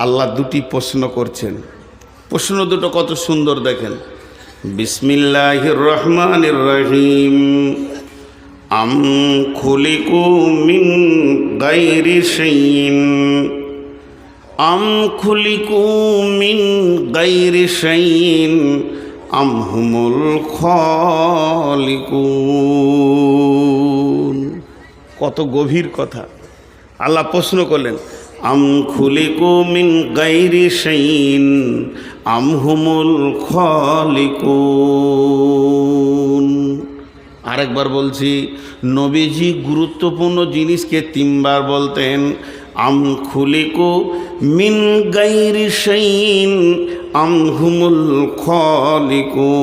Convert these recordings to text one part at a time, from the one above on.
আল্লাহ দুটি প্রশ্ন করছেন। প্রশ্ন দুটো কত সুন্দর দেখেন। বিসমিল্লাহ রহমান রহিম। আম খুলিকু মিন গাইরি শাইইন। আম খুলিকু মিন গাইরি শাইইন। আম হুমুল খালিকুন। কত গভীর কথা। আল্লাহ প্রশ্ন করলেন আম খুলিকু মিন গাইরি শাইইন, আম হুমুল খালিকুন। আরেকবার বলছি, নবীজি গুরুত্বপূর্ণ জিনিসকে তিনবার বলতেন, আম খুলিকু মিন গাইরি শাইইন, আম হুমুল খালিকুন।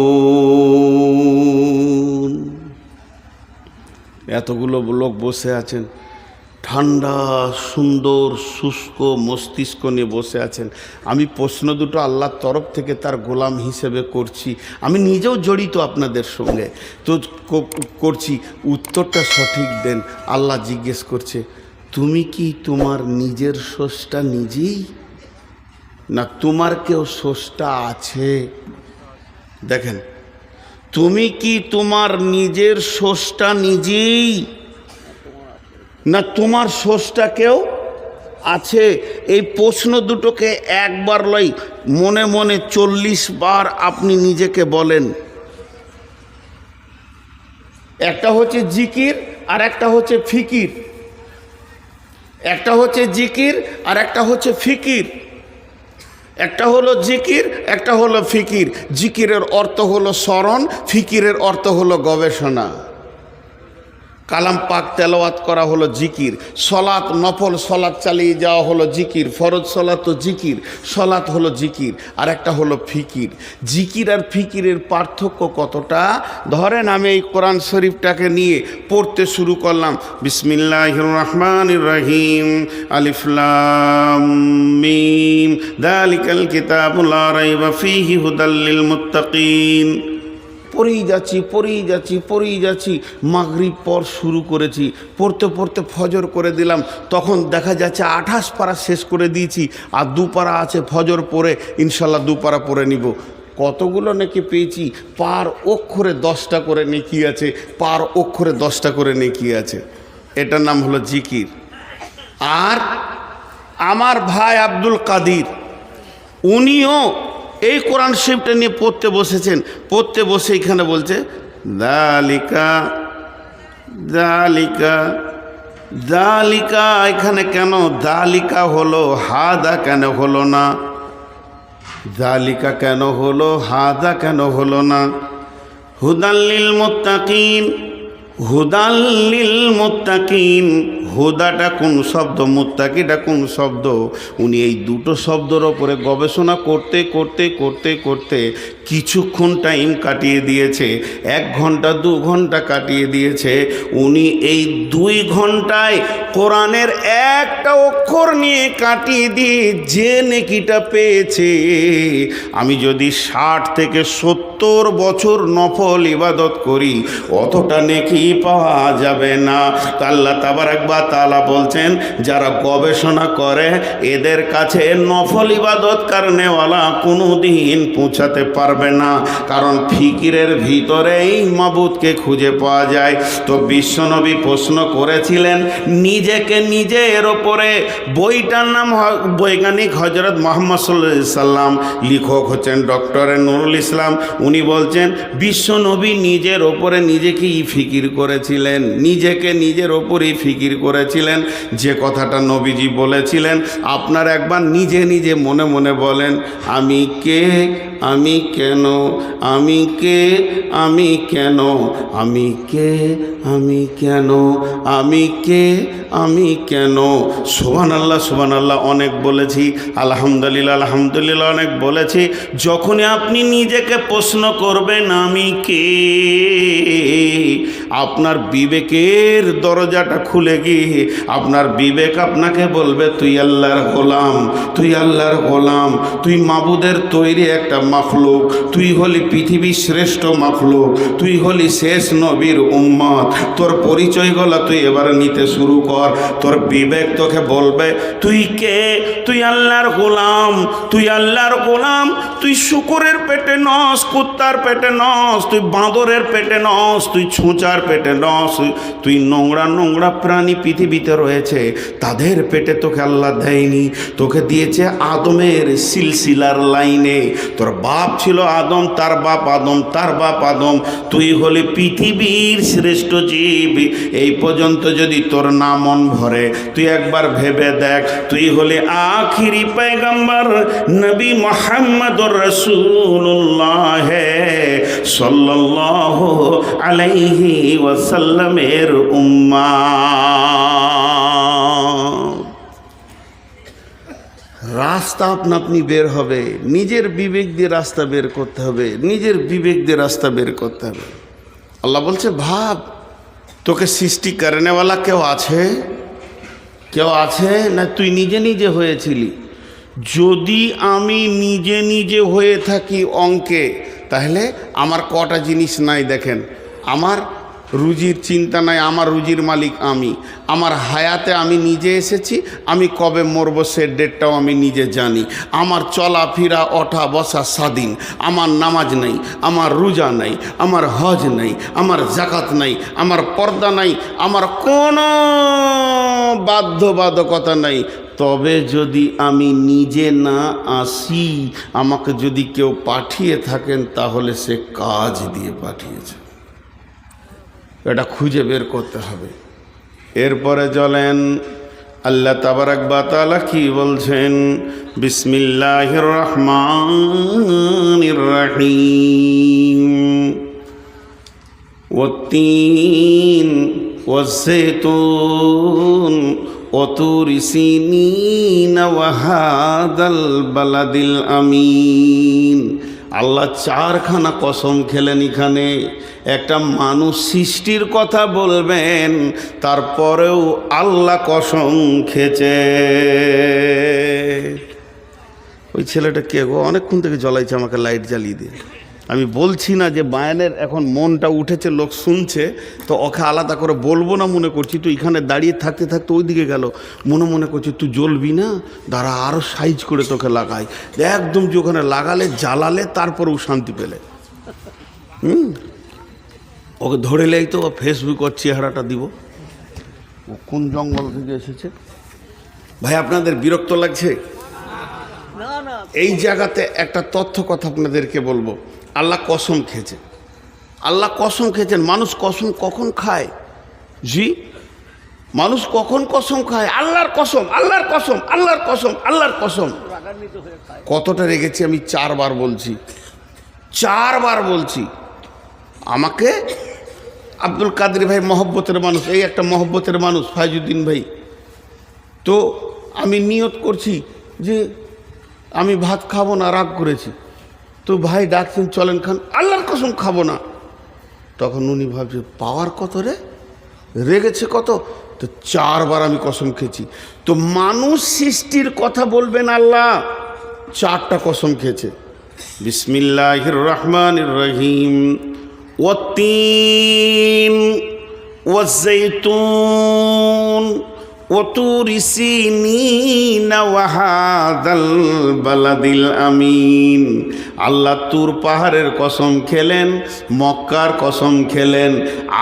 এতগুলো লোক বসে আছেন। ঠান্ডা, সুন্দর, শুষ্ক মস্তিষ্ক নিয়ে বসে আছেন। আমি প্রশ্ন দুটো আল্লাহর তরফ থেকে তার গোলাম হিসেবে করছি। আমি নিজেও জড়িত আপনাদের সঙ্গে। তো করছি। উত্তরটা সঠিক দেন। আল্লাহ জিজ্ঞেস করছে, তুমি কি তোমার নিজের সোসটা নিজেই? না তোমার কেউ সোসটা আছে? দেখেন, তুমি কি তোমার নিজের সোসটা নিজেই? না তোমার সোসটা কেউ আছে। এই প্রশ্ন দুটোকে একবার লই মনে মনে চল্লিশ বার আপনি নিজেকে বলেন। একটা হচ্ছে জিকির, আর একটা হচ্ছে ফিকির। একটা হচ্ছে জিকির, আর একটা হচ্ছে ফিকির। একটা হলো জিকির, একটা হলো ফিকির। জিকিরের অর্থ হলো স্মরণ, ফিকিরের অর্থ হলো গবেষণা। কালাম পাক তেলাওয়াত করা হলো জিকির। সলাৎ নফল সলাৎ চালিয়ে যাওয়া হলো জিকির। ফরজ সলাৎ তো জিকির, সলাৎ হলো জিকির। আর একটা হলো ফিকির। জিকির আর ফিকিরের পার্থক্য কতটা? ধরেন আমি এই কোরআন শরীফটাকে নিয়ে পড়তে শুরু করলাম। বিসমিল্লাহ রহমান রহিম আলিফলাম মিম। দালিকাল কিতাবুল্লাহ রাইবা ফিহি হুদাল্লিল মুত্তাকিন। পড়েই যাচ্ছি পড়েই যাচ্ছি পড়েই যাচ্ছি। মাগরিব পর শুরু করেছি। পড়তে পড়তে ফজর করে দিলাম। তখন দেখা যাচ্ছে আঠাশ পারা শেষ করে দিয়েছি আর দু পারা আছে ফজর পরে। ইনশাল্লাহ দু পারা পরে নিব। কতগুলো নাকি পেয়েছি? পার অক্ষরে দশটা করে নেকি আছে। পার অক্ষরে দশটা করে নেকি আছে। এটার নাম হলো জিকির। আর আমার ভাই আব্দুল কাদির, উনিও এই কোরআন শরীফটা নিয়ে পড়তে বসেছেন। পড়তে বসে এখানে বলছে, দালিকা দালিকা দালিকা, এখানে কেন দালিকা হলো, হাদা কেন হলো না? দালিকা কেন হলো, হাদা কেন হলো না? হুদাল্লিল মুত্তাকিন হুদাল্লিল মুত্তাকিন হুদাটা কোন শব্দ, মুত্তাকিটা কোন শব্দ? উনি এই দুটো শব্দের ওপরে গবেষণা করতে করতে করতে করতে কিছুক্ষণ টাইম কাটিয়ে দিয়েছে। এক ঘণ্টা, দু ঘণ্টা কাটিয়ে দিয়েছে। উনি এই দুই ঘন্টায় কোরআনের একটা অক্ষর নিয়ে কাটিয়ে দিয়ে যে নেকিটা পেয়েছে। আমি যদি ষাট থেকে সত্তর বছর নফল ইবাদত করি, অতটা নেকি পাওয়া যাবে না। আল্লাহ তাবার একবার তালা বলছেন, যারা গবেষণা করে, এদের কাছে নফল ইবাদত কারণেওয়ালা কোনো দিন পৌঁছাতে পারবে না। কারণ ফিকিরের ভিতরেই মাবুদকে খুঁজে পাওয়া যায়। তো বিশ্বনবী প্রশ্ন করেছিলেন, নিজেকে নিজের ওপরে বইটার নাম বৈজ্ঞানিক হজরত মোহাম্মদ সাল্লাম, লেখক হচ্ছেন ডক্টর নুরুল ইসলাম। উনি বলছেন, বিশ্বনবী নিজের ওপরে নিজেকেই ফিকির করেছিলেন, নিজেকে নিজের ওপরেই ফিকির করেছিলেন যে কথাটা নবীজি বলেছিলেন আপনার একবার নিজে নিজে মনে মনে বলেন আমি কে? আমি কেন? আমি কে? আমি কেন? আমি কে? আমি কেন? আমি কে? আমি কেন? সোহান আল্লাহ সোহান আল্লাহ অনেক বলেছি। আলহামদুলিল্লাহ আলহামদুলিল্লাহ, অনেক বলেছি। যখনই আপনি নিজেকে প্রশ্ন করবেন, আমি কে? আপনার বিবেকের দরজাটা খুলে গিয়ে আপনার বিবেক আপনাকে বলবে, তুই আল্লাহর গোলাম, তুই আল্লাহর গোলাম, তুই মাবুদের তৈরি একটা মাখলুক। তুই হলি পৃথিবীর শ্রেষ্ঠ মাখলুক। তুই হলি শেষ নবীর উম্মত। তোর পরিচয় গলা তুই এবার নিতে শুরু কর। তোর বিবেক তোকে বলবে, তুই কে? তুই আল্লাহর গোলাম। তুই আল্লাহর গোলাম। তুই শুকুরের পেটে নস, কুত্তার পেটে নস। তুই বাঁদরের পেটে নস। তুই ছুঁচার পেটে নস। তুই নোংরা নোংরা প্রাণী পৃথিবীতে রয়েছে। তাদের পেটে তোকে আল্লাহ দেয়নি। তোকে দিয়েছে আদমের সিলসিলার লাইনে। তোর বাপ ছিল আদম, তার বাপ আদম, তার বাপ আদম। তুই হলি পৃথিবীর শ্রেষ্ঠ জীব। এই পর্যন্ত যদি তোর নাম মন ভরে, তুই একবার ভেবে দেখ, তুই হলে আখিরি পেগম্বর নবী মোহাম্মদ রসুল্লাহ সাল্লাহ আলাইহি ওয়াসাল্লামের উম্মা। রাস্তা আপনা আপনি বের হবে। নিজের বিবেক দিয়ে রাস্তা বের করতে হবে। নিজের বিবেক দিয়ে রাস্তা বের করতে হবে। আল্লাহ বলছে, ভাব, তোকে সৃষ্টি করেনেওয়ালা কেউ আছে? কেউ আছে? না, তুই নিজে নিজে হয়েছিলি? যদি আমি নিজে নিজে হয়ে থাকি অঙ্কে, তাহলে আমার কটা জিনিস নাই দেখেন। আমার রুজির চিন্তা নাই, আমার রুজির মালিক আমি। আমার হায়াতে আমি নিজে এসেছি, আমি কবে মরবো সে ডেটটাও আমি নিজে জানি। আমার চলাফেরা, ওঠা, বসা স্বাধীন। আমার নামাজ নাই, আমার রোজা নাই, আমার হজ নাই, আমার জাকাত নাই, আমার পর্দা নাই, আমার কোনো বাধ্যবাধকতা নাই। তবে যদি আমি নিজে না আসি, আমাকে যদি কেউ পাঠিয়ে থাকেন, তাহলে সে কাজ দিয়ে পাঠিয়েছে। এটা খুঁজে বের করতে হবে। এরপরে চলেন আল্লাহ তাবারাক বাতালা কি বলছেন? বিসমিল্লাহ রহমান রাহিম ওতিন ওয়াজেতুন ওতুর সিনিন ওয়াহাদাল বালাদিল আমিন। আল্লাহ চারখানা কসম খেলেন এখানে। একটা মানুষ সৃষ্টির কথা বলবেন, তারপরেও আল্লাহ কসম খেছে ওই ছেলেটা কে গো? অনেকক্ষণ থেকে জ্বলাইছে আমাকে, লাইট জ্বালিয়ে দিয়ে। আমি বলছি না যে বায়ানের এখন মনটা উঠেছে লোক শুনছে তো ওকে আলাদা করে বলব না মনে করছি। তুই এখানে দাঁড়িয়ে থাকতে থাকতে ওই দিকে গেল। মনে মনে করছি তুই জ্বলবি না? দাঁড়া আরও সাইজ করে তোকে লাগাই। একদম যে ওখানে লাগালে জ্বালালে তারপরেও শান্তি পেলে। হুম? ওকে ধরে লেই তো ফেসবুক ওর চেহারাটা দিব। ও কোন জঙ্গল থেকে এসেছে? ভাই আপনাদের বিরক্ত লাগছে? এই জায়গাতে একটা তথ্য কথা আপনাদেরকে বলব। আল্লাহ কসম খেয়েছেন। আল্লাহ কসম খেয়েছেন। মানুষ কসম কখন খায়? জি? মানুষ কখন কসম খায়? আল্লাহর কসম আল্লাহর কসম আল্লাহর কসম আল্লাহর কসম। কতটা রেগেছি আমি চারবার বলছি। চারবার বলছি। আমাকে আব্দুল কাদের ভাই মহব্বতের মানুষ, এই একটা মহব্বতের মানুষ, ফাইজুদ্দিন ভাই। তো আমি নিয়ত করছি যে আমি ভাত খাব না, রাগ করেছি। তো ভাই ডাকছেন, চলেন খান, আল্লাহর কসম খাব না। তখন উনি ভাবছে, পাওয়ার কত রে? রেগেছে কত? তো চারবার আমি কসম খেয়েছি। তো মানুষ সৃষ্টির কথা বলবেন আল্লাহ, চারটা কসম খেয়েছে। বিসমিল্লাহ রহমান রহিম ও ওতিন ওয়াজ্জাইতুন وطور سينين وهذا البلد الأمين আল্লাহ তুর পাহাড়ের কসম খেলেন মক্কার কসম খেলেন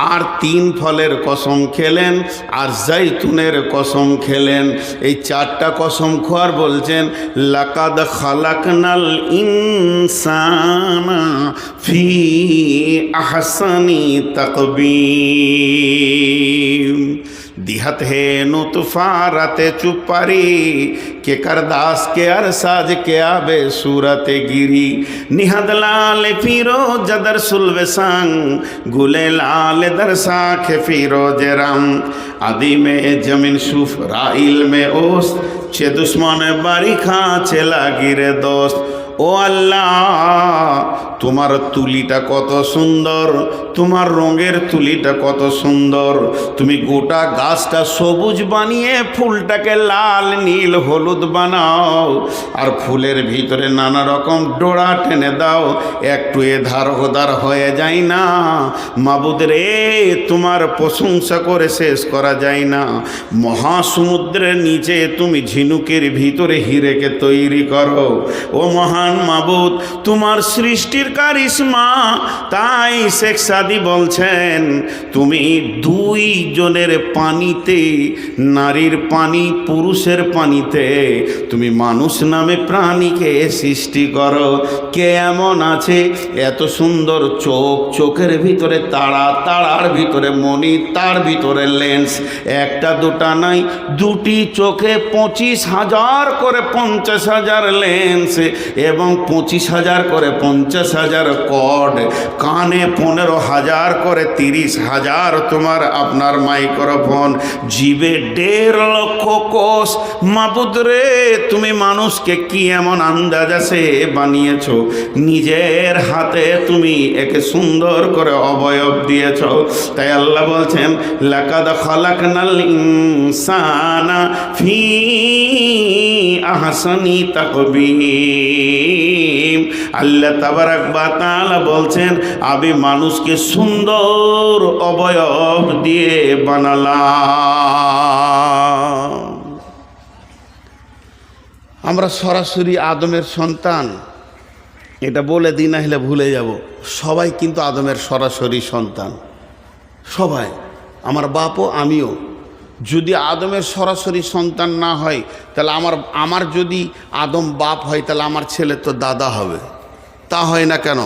আর তিন ফলের কসম খেলেন আর জাইতুনের কসম খেলেন এই চারটা কসম খোয়ার বলছেন লাকাদ খালাকনাল ইনসানা ফি আহসানি তাকবীম दिहत है नुतफा राते चुप पारी के करदास के अरसाज के आबे सूरत गिरी। निहद लाल फिरो जदर सुलवे संग, गुले लाल दर साख फिरो जरम आदि में ज़मीन सुफ राइल में ओस चे दुश्मन बारी खा चला गिरे दोस्त। ও আল্লাহ, তোমার তুলিটা কত সুন্দর, তোমার রঙের তুলিটা কত সুন্দর। তুমি গোটা গাছটা সবুজ বানিয়ে ফুলটাকে লাল, নীল, হলুদ বানাও আর ফুলের ভিতরে নানা রকম ডোড়া টেনে দাও। একটু এধার ওধার হয়ে যায় না। মাবুদ রে তোমার প্রশংসা করে শেষ করা যায় না। মহাসমুদ্রের নিচে তুমি ঝিনুকের ভিতরে হিরেকে তৈরি করো। ও মহান মাবুদ। তোমার সৃষ্টির কারিশমা, তাই শেখ সাদি বলছেন, তুমি দুই জনের পানিতে, নারীর পানি, পুরুষের পানিতে, তুমি মানুষ নামে প্রাণীকে সৃষ্টি করো। কে এমন আছে? এত সুন্দর চোখ, চোখের ভিতরে তারা, তারার ভিতরে মণি, তার ভিতরে লেন্স। একটা, দুটা নাই, দুটি চোখে পঁচিশ হাজার করে পঞ্চাশ হাজার লেন্স। এবং পঁচিশ হাজার করে, পঞ্চাশ হাজার কড, কানে পনেরো হাজার করে, তিরিশ হাজার তোমার আপনার মাইক্রোফোন। জিবে দেড় লক্ষ কোষ। মাবুদরে তুমি মানুষকে কি এমন আন্দাজ আছে বানিয়েছ? নিজের হাতে তুমি একে সুন্দর করে অবয়ব দিয়েছ। তাই আল্লাহ বলছেন, লাকাদ খালাকনাল ইনসানা ফি আহসানি তাকবীম আল্লাহ তাবারাক বা তাআলা বলছেন, আমি মানুষকে সুন্দর অবয়ব দিয়ে বানালাম। আমরা সরাসরি আদমের সন্তান। এটা বলে দিন না হলে ভুলে যাব। সবাই কিন্তু আদমের সরাসরি সন্তান। সবাই। আমার বাপও আমিও। যদি আদমের সরাসরি সন্তান না হয়, তাহলে আমার আমার যদি আদম বাপ হয়, তাহলে আমার ছেলে তো দাদা হবে। তা হয় না কেন?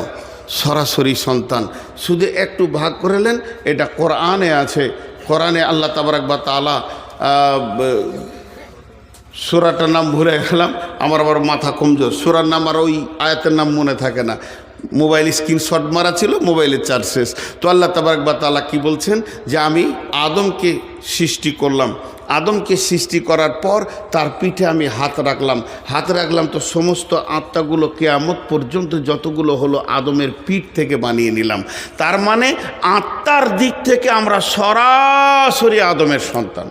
সরাসরি সন্তান। শুধু একটু ভাগ করেলেন এটা কোরআনে আছে। কোরআনে আল্লাহ তাবারাক বা তালা সুরাটার নাম ভুলে গেলাম, আমার আবার মাথা কমজোর। সুরার নাম আর ওই আয়াতের নাম মনে থাকে না। মোবাইল স্ক্রিনশট মারা ছিল মোবাইলের চার্জ শেষ। তো আল্লাহ তাবারক বা তালা কী বলছেন? যে আমি আদমকে সৃষ্টি করলাম। আদমকে সৃষ্টি করার পর তার পিঠে আমি হাত রাখলাম। হাত রাখলাম তো সমস্ত আত্মাগুলো কেয়ামত পর্যন্ত যতগুলো হলো আদমের পিঠ থেকে বানিয়ে নিলাম। তার মানে আত্মার দিক থেকে আমরা সরাসরি আদমের সন্তান।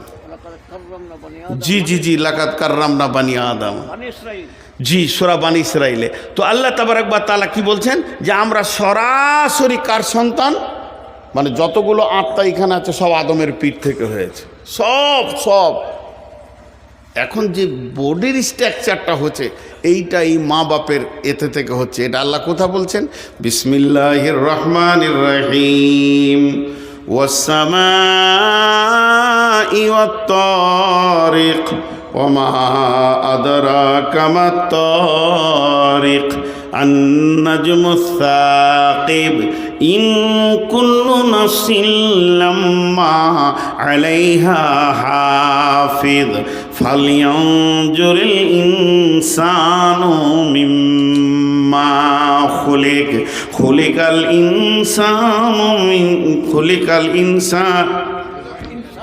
জি জি জি লাকাত কার্রাম না বানিয়ে আদম জি, সোরা বাণী ইসরায়েলে তো আল্লাহ তাবারকবা তালা কি বলছেন? যে আমরা সরাসরি কার সন্তান? মানে যতগুলো আত্মা এখানে আছে, সব আদমের পিঠ থেকে হয়েছে। সব সব। এখন যে বডির স্ট্রাকচারটা হচ্ছে এইটা এই মা বাপের এতে থেকে হচ্ছে। এটা আল্লাহ কোথা বলছেন? বিসমিল্লাহ রহমান রহিম। ওয়াসামা وما أدراك ما الطارق النجم الثاقب إن كل نفس لما عليها حافظ فلينظر الإنسان مما خلق خلق الإنسان من خلق الإنسان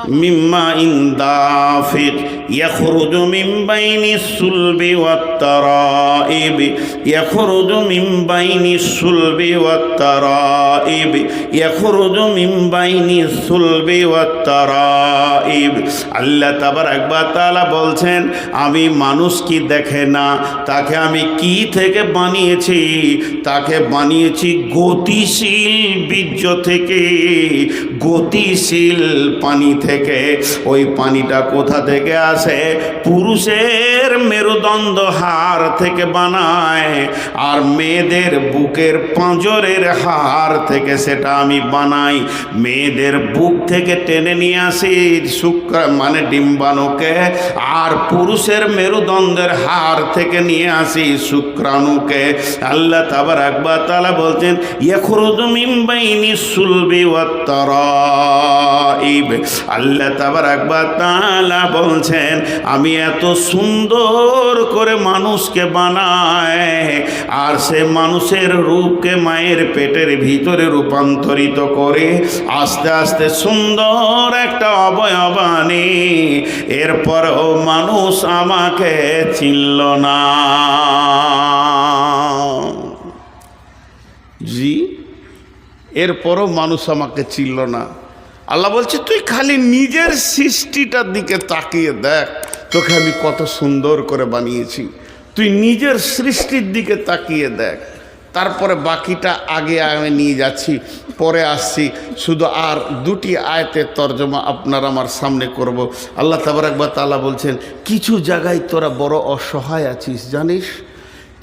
مما إن دافق يخرج من بين الصلب والترائب يخرج من بين الصلب والترائب يخرج من بين الصلب والترائب আল্লাহ তাবারাক বা তাআলা বলছেন আমি মানুষ কি দেখে না তাকে আমি কি থেকে বানিয়েছি তাকে বানিয়েছি গতিশীল বীর্য থেকে গতিশীল পানি থেকে ওই পানিটা কোথা থেকে আসে পুরুষের মেরুদণ্ড হার থেকে বানায়, আর মেয়েদের বুকের পাঁজরের হার থেকে সেটা আমি বানাই। মেয়েদের বুক থেকে টেনে নিয়ে আসি শুক্র মানে ডিম্বাণুকে, আর পুরুষের মেরুদণ্ডের হার থেকে নিয়ে আসি শুক্রাণুকে। আল্লাহ তাবার একবার তালা বলছেন, ইয়খরুজ মিম্বাইনি সুলবি ওয়াত্তারাইব আল্লাহ তাবার একবার তালা বলছেন বলেন, আমি এত সুন্দর করে মানুষকে বানায় আর সে মানুষের রূপকে মায়ের পেটের ভিতরে রূপান্তরিত করে আস্তে আস্তে সুন্দর একটা অবয়ব এরপরও মানুষ আমাকে চিনল না। জি, এরপরও মানুষ আমাকে চিনল না। আল্লাহ বলছে, তুই খালি নিজের সৃষ্টিটার দিকে তাকিয়ে দেখ। তোকে আমি কত সুন্দর করে বানিয়েছি। তুই নিজের সৃষ্টির দিকে তাকিয়ে দেখ। তারপরে বাকিটা আগে আমি নিয়ে যাচ্ছি, পরে আসছি। শুধু আর দুটি আয়তের তর্জমা আপনার আমার সামনে করব। আল্লাহ তাবার একবার তালা বলছেন, কিছু জায়গায় তোরা বড় অসহায় আছিস, জানিস?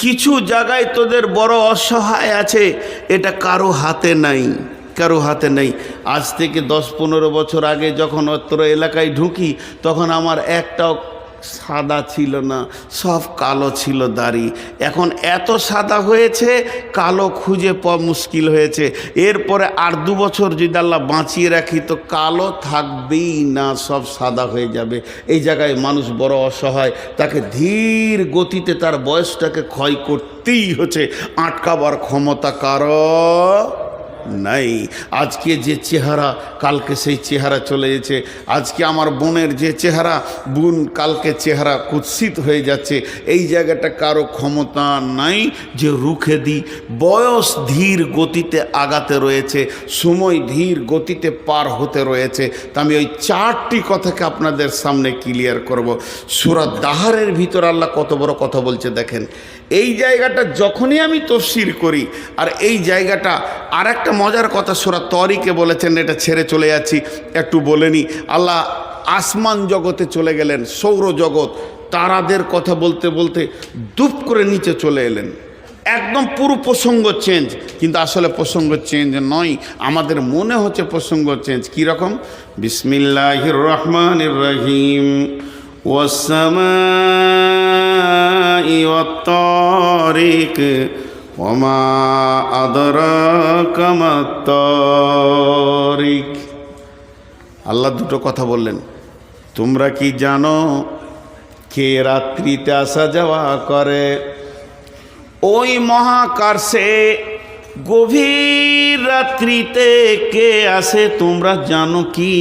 কিছু জায়গায় তোদের বড় অসহায় আছে, এটা কারও হাতে নাই। কারও হাতে নেই। আজ থেকে দশ পনেরো বছর আগে যখন অত্র এলাকায় ঢুকি, তখন আমার একটাও সাদা ছিল না, সব কালো ছিল দাড়ি। এখন এত সাদা হয়েছে, কালো খুঁজে পাওয়া মুশকিল হয়েছে। এরপরে আর দু বছর যদি আল্লাহ বাঁচিয়ে রাখি, তো কালো থাকবেই না, সব সাদা হয়ে যাবে। এই জায়গায় মানুষ বড় অসহায়, তাকে ধীর গতিতে তার বয়সটাকে ক্ষয় করতেই হচ্ছে। আটকাবার ক্ষমতা কারও নাই। আজকে যে চেহারা, কালকে সেই চেহারা চলে গেছে আজকে আমার বোনের যে চেহারা, বোন কালকে চেহারা কুৎসিত হয়ে যাচ্ছে। এই জায়গাটা কারও ক্ষমতা নাই যে রুখে দিই। বয়স ধীর গতিতে আগাতে রয়েছে, সময় ধীর গতিতে পার হতে রয়েছে। তা আমি ওই চারটি কথাকে আপনাদের সামনে ক্লিয়ার করব। সুরাত দাহারের ভিতর আল্লাহ কত বড় কথা বলছে দেখেন। এই জায়গাটা যখনই আমি তফসির করি, আর এই জায়গাটা আর একটা মজার কথা সোরা তরিকে বলেছেন, এটা ছেড়ে চলে যাচ্ছি, একটু বলেনি আল্লাহ আসমান জগতে চলে গেলেন সৌরজগৎ তারাদের কথা বলতে বলতে দুপ করে নিচে চলে এলেন। একদম পুরো প্রসঙ্গ চেঞ্জ কিন্তু আসলে প্রসঙ্গ চেঞ্জ নয়, আমাদের মনে হচ্ছে প্রসঙ্গ চেঞ্জ কীরকম বিসমিল্লাহ রহমান রহিম। ওসমা والطارق وما أدراك ما الطارق আল্লাহ দুটো কথা বললেন তোমরা কি জানো কে রাত্রিতে আসা যাওয়া করে ওই মহাকাশে গভীর রাত্রিতে কে আসে তোমরা জানো কি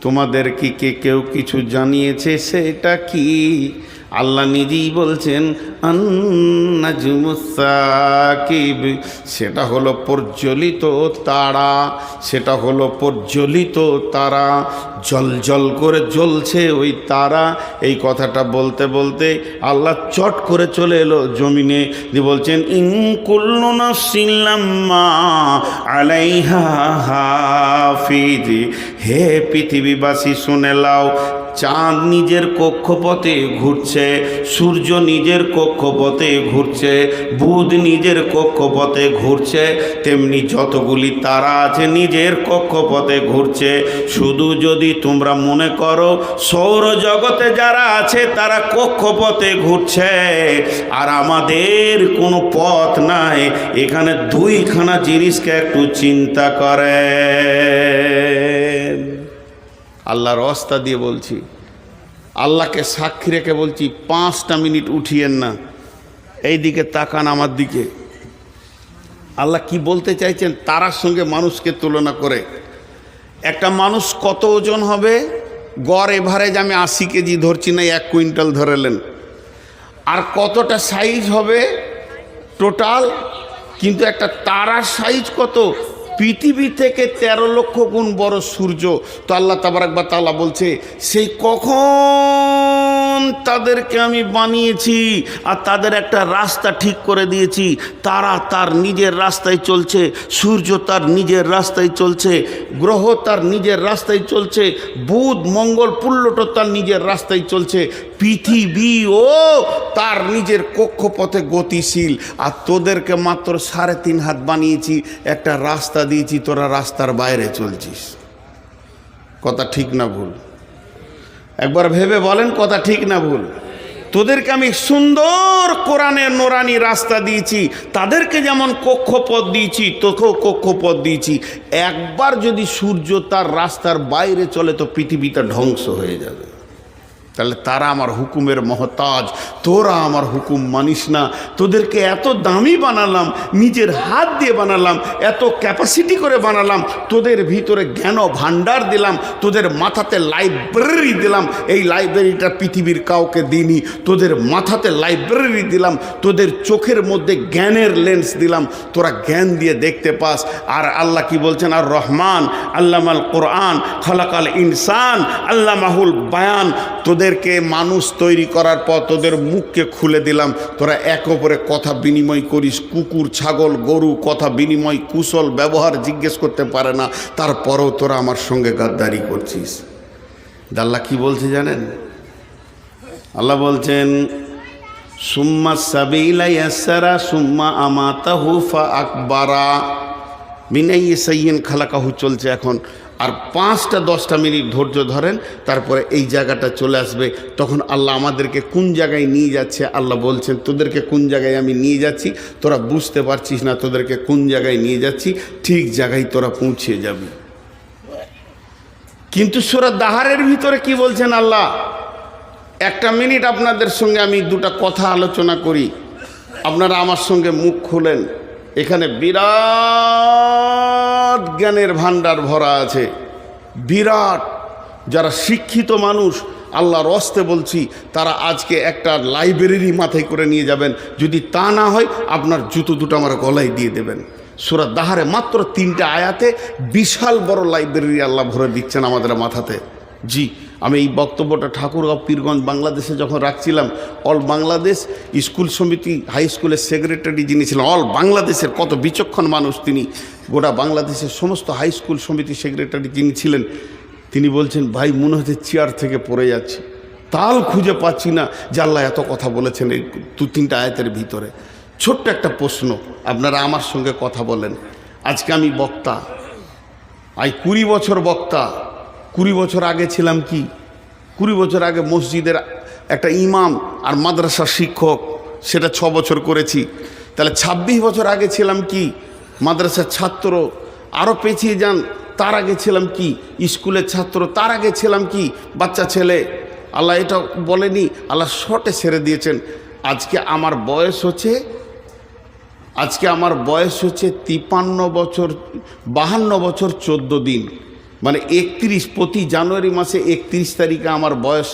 তোমাদের কি কে কেউ কিছু জানিয়েছে সেটা কি আল্লাহ নিজেই বলছেন আন্নাজুমুসাকিব সেটা হলো প্রজ্বলিত তারা, সেটা হলো প্রজ্বলিত তারা, জল জল করে জ্বলছে ওই তারা। এই কথাটা বলতে বলতে আল্লাহ চট করে চলে এলো জমিনে, দিয়ে বলছেন, ইনকুল্লু নাফসিল্লাম্মা আলাইহা হাফিজ হে পৃথিবীবাসী, শুনে লাও চাঁদ নিজের কক্ষপথে ঘুরছে, সূর্য নিজের কক্ষপথে ঘুরছে, বুধ নিজের কক্ষপথে ঘুরছে, তেমনি যতগুলি তারা আছে নিজের কক্ষপথে ঘুরছে। শুধু যদি তোমরা মনে করো, সৌরজগতে যারা আছে তারা কক্ষপথে ঘুরছে। আর আমাদের কোনো পথ নাই, এখানে দুইখানা জিনিসকে একটু চিন্তা করে। আল্লাহর অস্তা দিয়ে বলছি, আল্লাহকে সাক্ষী রেখে বলছি, পাঁচটা মিনিট উঠিয়েন না এই দিকে তাকান আমার দিকে। আল্লাহ কি বলতে চাইছেন? তারার সঙ্গে মানুষকে তুলনা করে। একটা মানুষ কত ওজন হবে? গড় এভারেজ আমি আশি কেজি ধরছি না, এক কুইন্টাল ধরেলেন আর কতটা সাইজ হবে? টোটাল কিন্তু একটা তারার সাইজ কত? পৃথিবী থেকে তেরো লক্ষ গুণ বড় সূর্য। তো আল্লাহ তাবারাকবা তালা বলছে সেই কখন তাদেরকে আমি বানিয়েছি আর তাদের একটা রাস্তা ঠিক করে দিয়েছি। তারা তার নিজের রাস্তায় চলছে, সূর্য তার নিজের রাস্তায় চলছে, গ্রহ তার নিজের রাস্তায় চলছে, বুধ, মঙ্গল, পুল্লট তার নিজের রাস্তায় চলছে। পৃথিবীও তার নিজের কক্ষপথে গতিশীল। আর তোদেরকে মাত্র সাড়ে তিন হাত বানিয়েছি, একটা রাস্তা দিয়েছি, তোরা রাস্তার বাইরে চলছিস। কথা ঠিক না ভুল? একবার ভেবে বলেন কথা ঠিক না ভুল। তোদেরকে আমি সুন্দর কোরআনের নোরানি রাস্তা দিয়েছি, তাদেরকে যেমন কক্ষপথ দিয়েছি, তোকেও কক্ষপথ দিয়েছি। একবার যদি সূর্য তার রাস্তার বাইরে চলে, তো পৃথিবীটা ধ্বংস হয়ে যাবে। তাহলে তারা আমার হুকুমের মহতাজ, তোরা আমার হুকুম মানিস না। তোদেরকে এত দামি বানালাম, নিজের হাত দিয়ে বানালাম, এত ক্যাপাসিটি করে বানালাম, তোদের ভিতরে জ্ঞান ভাণ্ডার দিলাম, তোদের মাথাতে লাইব্রেরি দিলাম, এই লাইব্রেরিটা পৃথিবীর কাউকে দিইনি, তোদের মাথাতে লাইব্রেরি দিলাম, তোদের চোখের মধ্যে জ্ঞানের লেন্স দিলাম, তোরা জ্ঞান দিয়ে দেখতে পাস। আর আল্লাহ কি বলছেন? আর রহমান, আল্লামাল কোরআন, খালাকাল ইনসান আল্লাহ মাহুল বায়ান তোদেরকে মানুষ তৈরি করার পর তোদের মুখকে খুলে দিলাম। তোরা এক অপরে কথা বিনিময় করিস, কুকুর, ছাগল, গরু, কথা বিনিময়, কুশল ব্যবহার জিজ্ঞেস করতে পারে না। তারপরেও তোরা আমার সঙ্গে গাদ্দারি করছিস। আল্লাহ কি বলছে জানেন? আল্লাহ বলছেন, সুম্মা সাবিলা সুম্মা আমাতাহু ফা আকবারা বিনাই সাইয়েন খালাকাহু চলছে এখন। আর পাঁচটা, দশটা মিনিট ধৈর্য ধরেন, তারপরে এই জায়গাটা চলে আসবে। তখন আল্লাহ আমাদেরকে কোন জায়গায় নিয়ে যাচ্ছে? আল্লাহ বলছেন, তোদেরকে কোন জায়গায় আমি নিয়ে যাচ্ছি? তোরা বুঝতে পারছিস না তোদেরকে কোন জায়গায় নিয়ে যাচ্ছি? ঠিক জায়গায় তোরা পৌঁছে যাবি। কিন্তু সুরা দাহারের ভিতরে কি বলছেন আল্লাহ? একটা মিনিট আপনাদের সঙ্গে আমি দুটা কথা আলোচনা করি। আপনারা আমার সঙ্গে মুখ খুলেন। এখানে বিরাট জ্ঞানের ভাণ্ডার ভরা আছে। বিরাট। যারা শিক্ষিত মানুষ, আল্লাহর অস্তে বলছি, তারা আজকে একটা লাইব্রেরি মাথায় করে নিয়ে যাবেন। যদি তা না হয়, আপনার জুতো দুটো আমার গলায় দিয়ে দেবেন। সুরা দাহারে মাত্র তিনটা আয়াতে বিশাল বড় লাইব্রেরি আল্লাহ ভরে দিচ্ছেন আমাদের মাথাতে। জি আমি এই বক্তব্যটা ঠাকুরগাঁও পীরগঞ্জ বাংলাদেশে যখন রাখছিলাম, অল বাংলাদেশ স্কুল সমিতি, হাই স্কুলের সেক্রেটারি যিনি ছিলেন, অল বাংলাদেশের কত বিচক্ষণ মানুষ তিনি, গোটা বাংলাদেশের সমস্ত হাই স্কুল সমিতি সেক্রেটারি যিনি ছিলেন, তিনি বলছেন, ভাই, মনে হচ্ছে চেয়ার থেকে পড়ে যাচ্ছে। তাল খুঁজে পাচ্ছি না আল্লাহ এত কথা বলেছেন এই দু, তিনটা আয়াতের ভিতরে। ছোট্ট একটা প্রশ্ন, আপনারা আমার সঙ্গে কথা বলেন। আজকে আমি বক্তা আই কুড়ি বছর বক্তা কুড়ি বছর আগে ছিলাম কি? কুড়ি বছর আগে মসজিদের একটা ইমাম আর মাদ্রাসার শিক্ষক, সেটা ছ বছর করেছি। তাহলে ২৬ বছর আগে ছিলাম কি? মাদ্রাসার ছাত্র। আরও পেছিয়ে যান, তার আগে ছিলাম কি? স্কুলের ছাত্র, তার আগে ছিলাম কি? বাচ্চা ছেলে। আল্লাহ এটা বলেনি, আল্লাহ শর্টে ছেড়ে দিয়েছেন। আজকে আমার বয়স হচ্ছে, আজকে আমার বয়স হচ্ছে তিপান্ন বছর, বাহান্ন বছর চোদ্দ দিন। মানে একত্রিশ প্রতি জানুয়ারি মাসে একত্রিশ তারিখে আমার বয়স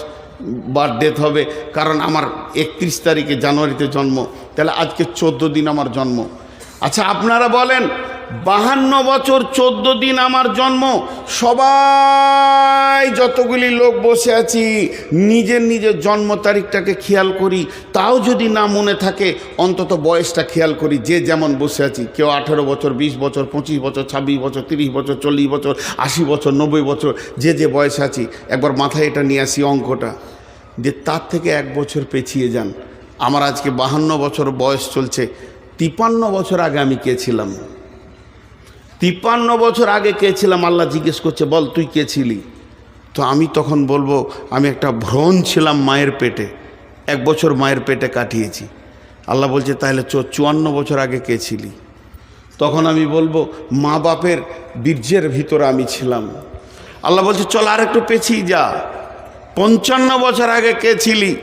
বার্থডেথ হবে, কারণ আমার একত্রিশ তারিখে জানুয়ারিতে জন্ম, তাহলে আজকে চোদ্দ দিন আমার জন্ম। আচ্ছা আপনারা বলেন বাহান্ন বছর চোদ্দ দিন আমার জন্ম। সবাই যতগুলি লোক বসে আছি, নিজের নিজের জন্ম তারিখটাকে খেয়াল করি। তাও যদি না মনে থাকে, অন্তত বয়সটা খেয়াল করি, যে যেমন বসে আছি। কেউ আঠেরো বছর, বিশ বছর, পঁচিশ বছর, ছাব্বিশ বছর, তিরিশ বছর, চল্লিশ বছর, আশি বছর, নব্বই বছর, যে যে বয়সে আছি, একবার মাথায় এটা নিয়ে আসি অঙ্কটা। যে তার থেকে এক বছর পেছিয়ে যান। আমার আজকে বাহান্ন বছর বয়স চলছে। তিপান্ন বছর আগে আমি কে ছিলাম? তিপ্পান্ন বছর আগে কে ছিলাম? আল্লাহ জিজ্ঞেস করছে, বল তুই কে ছিলি? তো আমি তখন বলব, আমি একটা ভ্রণ ছিলাম মায়ের পেটে। এক বছর মায়ের পেটে কাটিয়েছি। আল্লাহ বলছে, তাহলে চুয়ান্ন বছর আগে কে ছিলি? তখন আমি বলব, মা বাপের বীর্যের ভিতরে আমি ছিলাম। আল্লাহ বলছে, চল আর একটু পেছিয়ে যা। পঞ্চান্ন বছর আগে কে ছিলি?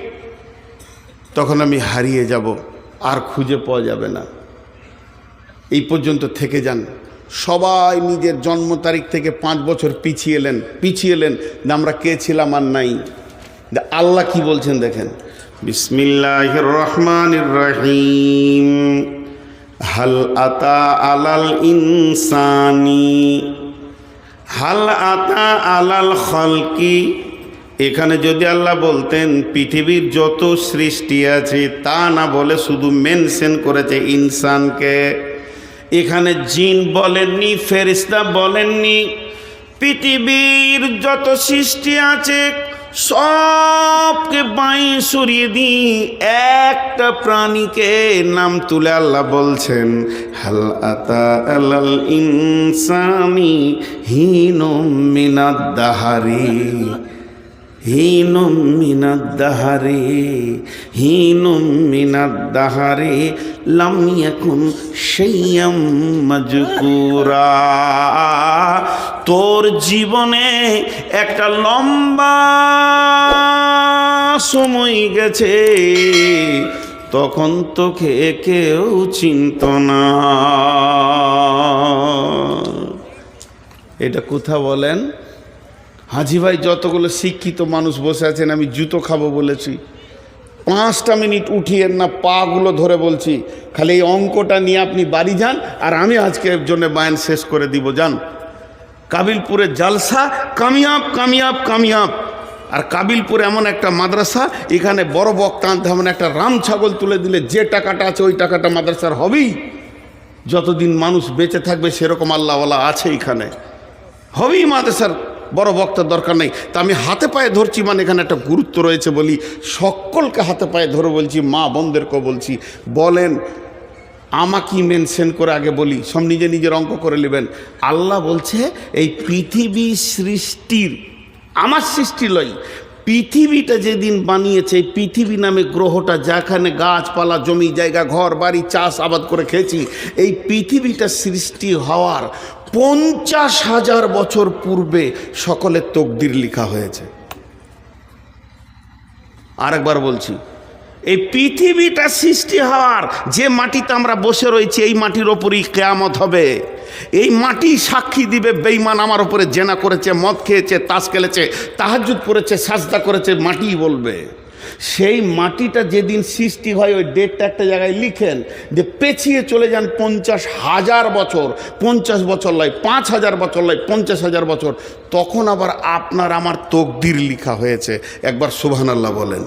তখন আমি হারিয়ে যাব, আর খুঁজে পাওয়া যাবে না। এই পর্যন্ত থেকে যান। সবাই নিজের জন্ম তারিখ থেকে পাঁচ বছর পিছিয়ে এলেন পিছিয়ে এলেন আমরা কে ছিলাম আর নাই। আল্লাহ কি বলছেন দেখেন? বিসমিল্লাহ রহমান রহিম হাল আতা আলাল ইনসানি। হাল আতা আলাল খলকি। এখানে যদি আল্লাহ বলতেন, পৃথিবীর যত সৃষ্টি আছে, তা না বলে শুধু মেনশন করেছে ইনসানকে। এখানে জিন বলেননি ফেরিস্তা বলেননি। পৃথিবীর যত সৃষ্টি আছে, সবকে বাই সরিয়ে দিই। একটা প্রাণীকে নাম তুলে আল্লাহ বলছেন, হাল আতা আলাল ইনসানি হিনুম মিনাদ দাহারি। হীনুম মিনাদ্দাহারে হীনুম মিনাদ্দাহারে লাম ইয়াকুন শাইয়াম মাজকুরা। তোর জীবনে একটা লম্বা সময় গেছে, তখন তো খেয়ে কেউ চিন্ত না। এটা কোথা বলেন? হাজি ভাই, যতগুলো শিক্ষিত মানুষ বসে আছেন, আমি জুতো খাব বলেছি। পাঁচটা মিনিট উঠিয়েন না, পাগুলো ধরে বলছি, খালি এই অঙ্কটা নিয়ে আপনি বাড়ি যান, আর আমি আজকের জন্য বায়ান শেষ করে দিব, যান। কাবিলপুরে জালসা, কামিয়াব কামিয়াব কামিয়াব। আর কাবিলপুর এমন একটা মাদ্রাসা, এখানে বড় বক্তা আনতে এমন একটা রাম ছাগল তুলে দিলে যে টাকাটা আছে, ওই টাকাটা মাদ্রাসার হবেই। যতদিন মানুষ বেঁচে থাকবে, সেরকম আল্লাহওয়ালা আছে এখানে। হবেই মাদ্রাসার বড় বক্তার দরকার নেই। তা আমি হাতে পায়ে ধরছি মানে এখানে একটা গুরুত্ব রয়েছে বলি, সকলকে হাতে পায়ে ধরে বলছি, মা বোনদেরকেও বলছি, বলেন, আমাকে মেনশন করে আগে বলি, সব নিজে নিজের অঙ্ক করে নেবেন। আল্লাহ বলছে, এই পৃথিবী সৃষ্টির, আমার সৃষ্টি লয় পৃথিবীটা যেদিন বানিয়েছে, এই পৃথিবী নামে গ্রহটা যেখানে গাছপালা, জমি, জায়গা, ঘর, বাড়ি, চাষ, আবাদ করে খেয়েছি, এই পৃথিবীটা সৃষ্টি হওয়ার পঞ্চাশ হাজার বছর পূর্বে সকলের তকদির লিখা হয়েছে। আরেকবার বলছি, এই পৃথিবীটা সৃষ্টি হওয়ার যে মাটিতে আমরা বসে রয়েছি, এই মাটির ওপরই কেয়ামত হবে। এই মাটি সাক্ষী দিবে বেইমান আমার ওপরে জেনা করেছে, মদ খেয়েছে, তাস খেলেছে তাহাজুদ করেছে সাজদা করেছে, মাটিই বলবে। সেই মাটিটা যেদিন সৃষ্টি হয়, ওই ডেটটা একটা জায়গায় লিখেন যে পেছিয়ে চলে যান পঞ্চাশ হাজার বছর, পঞ্চাশ বছর লাই পাঁচ হাজার বছর লাই পঞ্চাশ হাজার বছর। তখন আবার আপনার আমার তকদির লিখা হয়েছে। একবার সুবহানাল্লাহ বলেন।